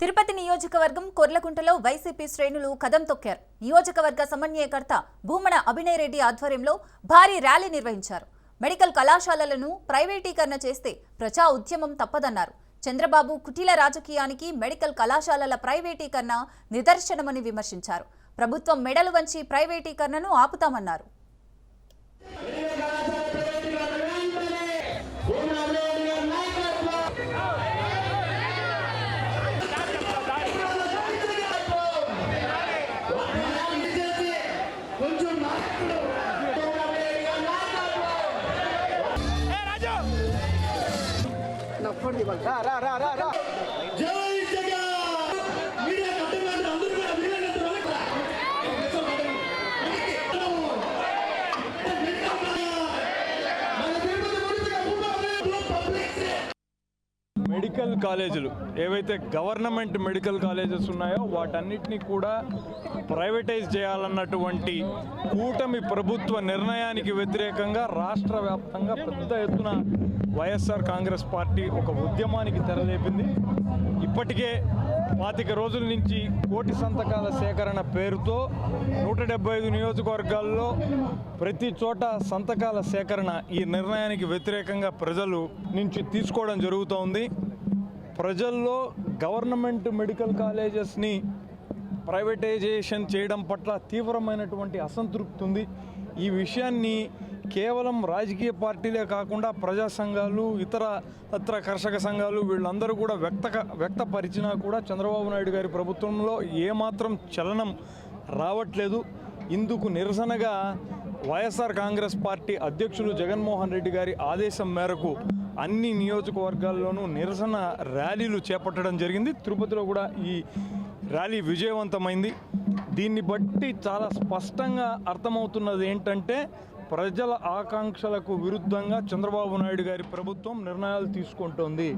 తిరుపతి నియోజకవర్గం కొర్లకుంటలో వైసీపీ శ్రేణులు కదం తొక్కారు. నియోజకవర్గ సమన్వయకర్త భూమన అభినయ్ రెడ్డి ఆధ్వర్యంలో భారీ ర్యాలీ నిర్వహించారు. మెడికల్ కళాశాలలను ప్రైవేటీకరణ చేస్తే ప్రజా ఉద్యమం తప్పదన్నారు. చంద్రబాబు కుటీల రాజకీయానికి మెడికల్ కళాశాలల ప్రైవేటీకరణ నిదర్శనమని విమర్శించారు. ప్రభుత్వం మెడలు వంచి ప్రైవేటీకరణను ఆపుతామన్నారు. రా రా రా రా రా. జై జగన్! మీడియా కట్టుబడి అందరూ కూడా మీడియా మెడికల్ కాలేజీలు ఏవైతే గవర్నమెంట్ మెడికల్ కాలేజెస్ ఉన్నాయో వాటన్నిటిని కూడా ప్రైవేటైజ్ చేయాలన్నటువంటి కూటమి ప్రభుత్వ నిర్ణయానికి వ్యతిరేకంగా రాష్ట్ర వ్యాప్తంగా పెద్ద ఎత్తున వైఎస్ఆర్ కాంగ్రెస్ పార్టీ ఒక ఉద్యమానికి తెరలేపింది. ఇప్పటికే పాతిక రోజుల నుంచి కోటి సంతకాల సేకరణ పేరుతో నూట డెబ్బై ఐదు నియోజకవర్గాల్లో ప్రతి చోట సంతకాల సేకరణ ఈ నిర్ణయానికి వ్యతిరేకంగా ప్రజలు నుంచి తీసుకోవడం జరుగుతోంది. ప్రజల్లో గవర్నమెంట్ మెడికల్ కాలేజెస్ని ప్రైవేటైజేషన్ చేయడం పట్ల తీవ్రమైనటువంటి అసంతృప్తి ఉంది. ఈ విషయాన్ని కేవలం రాజకీయ పార్టీలే కాకుండా ప్రజా సంఘాలు ఇతర ఇతర కర్షక సంఘాలు వీళ్ళందరూ కూడా వ్యక్త వ్యక్తపరిచినా కూడా చంద్రబాబు నాయుడు గారి ప్రభుత్వంలో ఏమాత్రం చలనం రావట్లేదు. ఇందుకు నిరసనగా వైఎస్ఆర్ కాంగ్రెస్ పార్టీ అధ్యక్షులు జగన్మోహన్ రెడ్డి గారి ఆదేశం మేరకు అన్ని నియోజకవర్గాల్లోనూ నిరసన ర్యాలీలు చేపట్టడం జరిగింది. తిరుపతిలో కూడా ఈ ర్యాలీ విజయవంతమైంది. దీన్ని బట్టి చాలా స్పష్టంగా అర్థమవుతున్నది ఏంటంటే ప్రజల ఆకాంక్షలకు విరుద్ధంగా చంద్రబాబు నాయుడు గారి ప్రభుత్వం నిర్ణయాలు తీసుకుంటోంది.